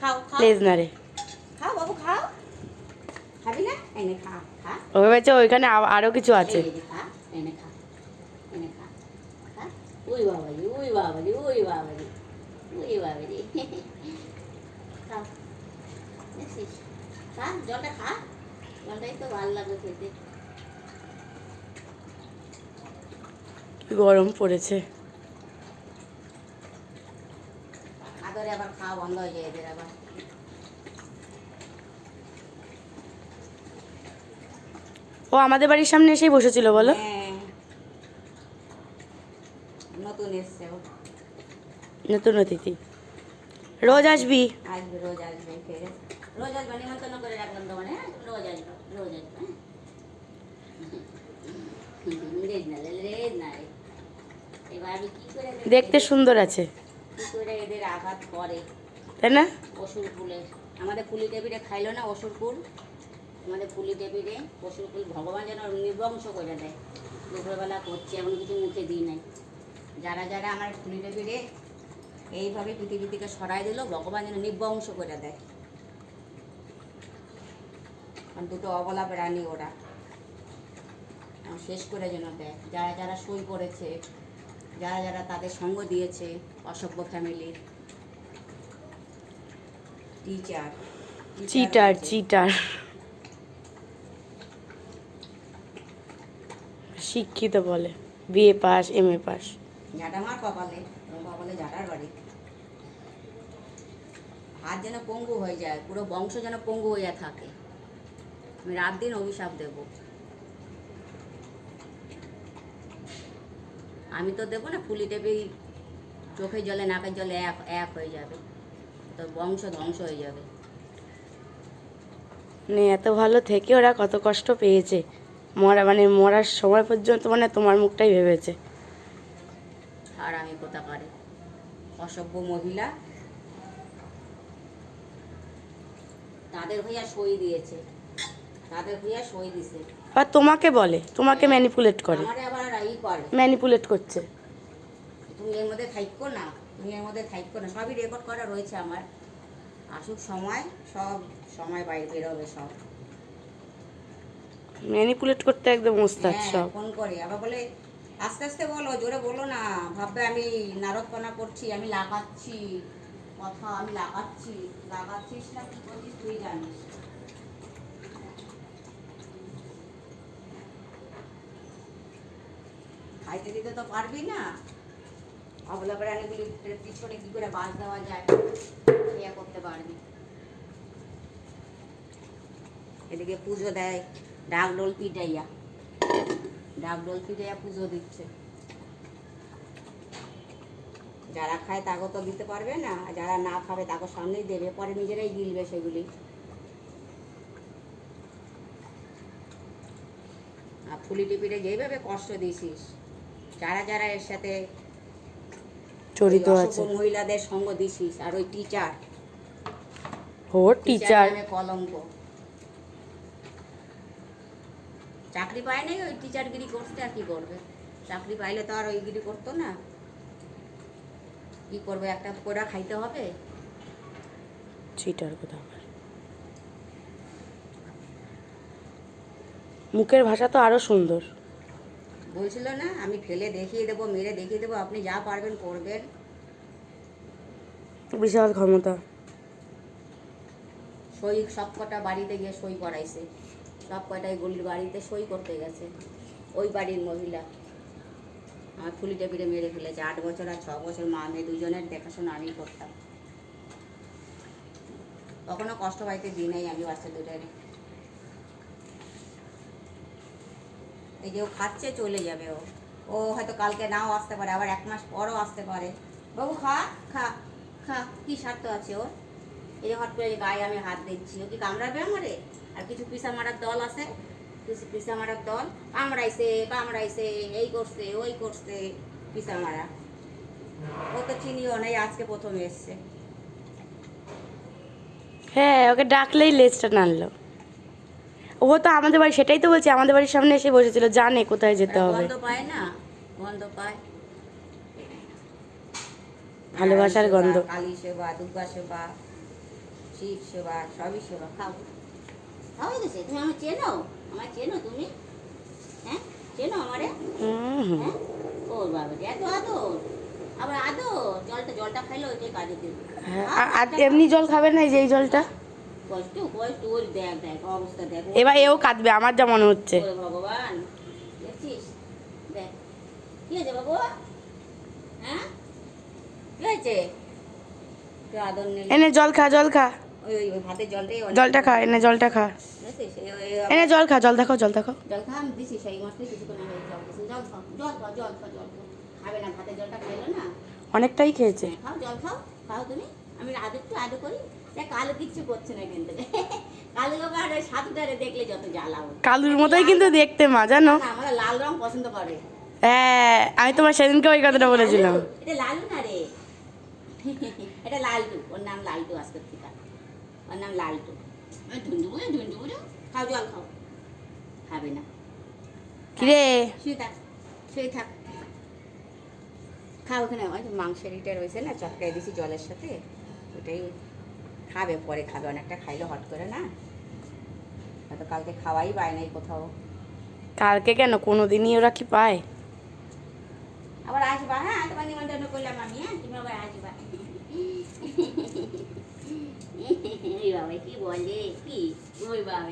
খাও খাও। লেজ খাও বাবু খাও। খাবি না? এনে খা খা। ও ভেবেছে ওইখানে আরও কিছু আছে। খা এনে খা এনে খা খা। উই বাবাজি উই বাবাজি উই বাবাজি উই খাও। দেখছিস? খা জলটা খা। জলটাই তো ভালো লাগবে খেতে। গরম পড়েছে আদরে আবার খাওয়া বন্ধ হয়ে যায় এদের আবার ও আমাদের বাড়ির সামনে এসেই বসেছিল বলো। হ্যাঁ। নতুন এসছে নতুন অতিথি। রোজ আসবি? আসবে রোজ আসবে আসবে নিমন্ত্রণ করে রাখলাম তোমার হ্যাঁ? আসবে আসবে দেখতে সুন্দর আছে। এদের আঘাত করে। তাই না? অসুর আমাদের ফুলি টেবিলে খাইলো না অসুর ফুল আমাদের ফুলি টেবিলে অসুর ফুল ভগবান যেন নির্বংশ করে দেয়। দুপুরবেলা করছে এমন কিছু মুখে দিই নাই। যারা যারা আমার ফুলি টেবিলে এইভাবে পৃথিবী থেকে সরাই দিল ভগবান যেন নির্বংশ করে দেয়। কারণ দুটো অবলা প্রাণী ওরা। শেষ করে যেন দেয়। যারা যারা সই করেছে যারা যারা তাদের সঙ্গ দিয়েছে অসভ্য ফ্যামিলির টিচার চিটার চিটার শিক্ষিত বলে BA pass M A pass. ঝাঁটা মার কপালে কপালে ঝাঁটার বাড়ি। হাত যেন পঙ্গু হয়ে যায় পুরো বংশ যেন পঙ্গু হয়ে থাকে। আমি রাত দিন অভিশাপ দেব। আমি তো দেবো না ফুলি টেপি চোখের জলে নাকের জলে এক এক হয়ে যাবে। তো বংশ ধ্বংস হয়ে যাবে। মানে এত ভালো থেকে ওরা কত কষ্ট পেয়েছে। মরা মানে মরার সময় পর্যন্ত মানে তোমার মুখটাই ভেবেছে। আর আমি কোথা পারে অসভ্য মহিলা। তাদের হইয়া সই দিয়েছে। তাদের হইয়া সই দিছে। আর তোমাকে বলে তোমাকে ম্যানিপুলেট করে। ম্যানিপুলেট করছে। তুমি এর মধ্যে থাইকো না তুমি এর মধ্যে থাইকো না সবই রেকর্ড করা রয়েছে আমার। আসুক সময় সব সময় বাইরে বেরোবে সব। ম্যানিপুলেট করতে একদম ওস্তাদ হ্যাঁ, সব। ফোন করে। আবার বলে আস্তে আস্তে বলো জোরে বলো না। ভাববে আমি নারদপনা করছি আমি লাগাচ্ছি কথা আমি লাগাচ্ছি। লাগাচ্ছিস না কি করছিস তুই জানিস। খাইতে দিতে তো পারবি না। অবলা প্রাণীগুলি পিছনে কি করে বাস দেওয়া যায়? ইয়ে করতে পারবি। এদিকে পুজো দেয়, ডাক ডোল পিটাইয়া। ডাক ডোল পিটাইয়া পুজো দিচ্ছে। যারা খায় তাকে তো দিতে পারবে না, আর যারা না খাবে তাকে সামনেই দেবে, পরে নিজেরাই গিলবে সেগুলি। আর ফুলি টিপিরে যেইভাবে কষ্ট দিছিস যারা যারা এর সাথে জড়িত আছে। মহিলাদের সঙ্গ দিছিস আর ওই টিচার ও টিচার কলঙ্ক। চাকরি পায় নাই ওই টিচারগিরি করতে আর কি করবে? চাকরি পাইলে তো আর ওইগিরি করতো না। কি করবে একটা কোড়া খাইতে হবে? চিটার কোথাও মুখের ভাষা তো আরও সুন্দর। বলছিল না আমি ফেলে দেখিয়ে দেবো মেরে দেখিয়ে দেবো আপনি যা পারবেন করবেন। বিশাল ক্ষমতা। সই সব কটা বাড়িতে গিয়ে সই করাইছে। সব কটাই গলির বাড়িতে সই করতে গেছে ওই বাড়ির মহিলা। আমার ফুলি টেপিরে মেরে ফেলেছে আট বছর আর ছ বছর মা মেয়ে দুজনের দেখাশোনা আমি করতাম। কখনো কষ্ট পাইতে দিই নাই আমি বাচ্চা দুটারে। এই যে ও খাচ্ছে, চলে যাবে ও। ও হয়তো কালকে নাও আসতে পারে, আবার এক মাস পরও আসতে পারে। বাবু, খা খা খা, কি স্বার্থ আছে ওর? এই যে হট করে গায়ে আমি হাত দিচ্ছি। ও কি কামড়াবে আমারে? আর কিছু পিসা মারার দল আছে? কিছু পিসা মারার দল? কামড়াইছে কামড়াইছে, এই করছে, ওই করছে, পিসা মারা। ও তো চিনিও নাই আজকে প্রথম এসছে। হ্যাঁ ওকে ডাকলেই লেজটা নাড়লো। ও তো আমাদের বাড়ি সেটাই তো বলছি আমাদের বাড়ির সামনে এসে বসেছিল জানে কোথায় যেতে হবে। গন্ধ পায় না? গন্ধ পায়। ভালোবাসার গন্ধ। কালী সেবা দুর্গা সেবা শিব সেবা সবই সেবা গেছে তুমি আমার চেনো? আমার চেনো তুমি? হ্যাঁ? চেনো আমারে। হ্যাঁ? ও বাবা এত আদর। আবার আদর জলটা জলটা খাইলে ওইটাই কাজে দেবে। হ্যাঁ, এমনি জল খাবে না এই যে এই জলটা? কষ্ট কষ্ট ওর দেখ দেখ অবস্থা দেখ এবার এও কাঁদবে আমার যা মনে হচ্ছে। ভগবান দেখছিস? দেখ কি হয়েছে বাবু? হ্যাঁ? কি হয়েছে? এনে জল খা জল খা। জলটা খা এনে জলটা খা। এনে জল খা জল দেখো জল দেখো। জল খা আমি দিছি সেই মাত্র জল খাবে না ভাতের জলটা খাইলো না? অনেকটাই খেয়েছে। হ্যাঁ, খাও জল খাও খাও তুমি। আমি আদর একটু আদর করি। কালো কিচ্ছু করছে না কিন্তু। কালো বাবা আর সাধুটারে দেখলে যত জ্বালা ওর। কালুর মতোই কিন্তু দেখতে মা জানো? আমরা লাল রং পছন্দ করে। হ্যাঁ আমি তোমার সেদিনকে ওই কথাটা বলেছিলাম। এটা লালু না রে? এটা লালটু ওর নাম লালটু আজকের থেকে ওর নাম লালটু। ঢুন্ডু বুঝো খাও জল খাও। খাবে না। কিরে শুয়ে থাক শুয়ে থাক। খাও ওখানে মাংসের ইটা রয়েছে না চটকাই দিছি জলের সাথে। ওটাই খাবে পরে খাবে অনেকটা খাইলে হট করে না? হয়তো কালকে খাওয়াই পায় নাই কোথাও। কালকে কেন? কোনো দিনই ওরা কি পায়? আবার আসবা হ্যাঁ? তোমার নিমন্ত্রণ করলাম আমি হ্যাঁ? তুমি আবার আসবা। ওই বাবা কি বলে? কি? ওই বাবা